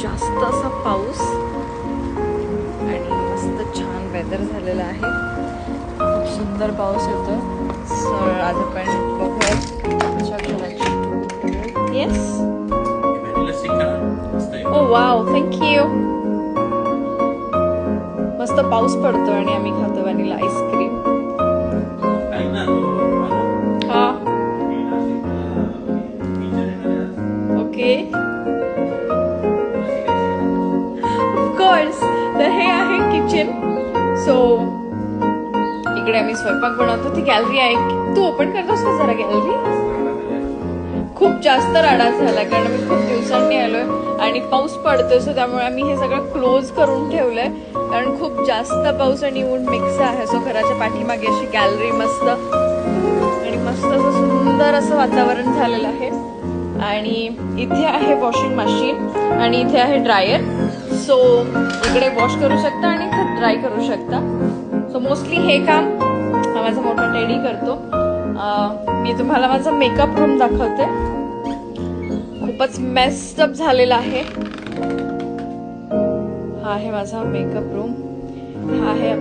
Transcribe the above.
जास्त असा पाऊस आणि मस्त छान वेदर झालेलं आहे. खूप सुंदर पाऊस येतो सर आज आपण बघूयात आमच्या घराची येस ओ वाव थँक्यू मस्त पाऊस पडतो आणि आम्ही खातो व्हॅनिला आईस्क्रीम हा. ऑफकोर्स तर हे आहे किचन सो इकडे आम्ही स्वयंपाक बनवतो. ती गॅलरी आहे. तू ओपन करतोस का जरा गॅलरी खूप जास्त राडा झाला कारण आम्ही खूप दिवसांनी आलोय आणि पाऊस पडतोय सो त्यामुळे आम्ही हे सगळं क्लोज करून ठेवलंय. कारण खूप जास्त पाऊस आणि ऊन मिक्स आहे. सो घराच्या पाठीमागे अशी गॅलरी मस्त आणि मस्त असं सुंदर असं वातावरण झालेलं आहे. आणि इथे आहे वॉशिंग मशीन आणि इथे आहे ड्रायर सो इकडे वॉश करू शकता आणि खूप ड्राय करू शकता. सो मोस्टली हे काम हा माझा मोठा टेडी करतो. मी तुम्हाला माझा मेकअप रूम दाखवते. खूपच मेस्टअप झालेला आहे. हा आहे माझा मेकअप रूम हा आहे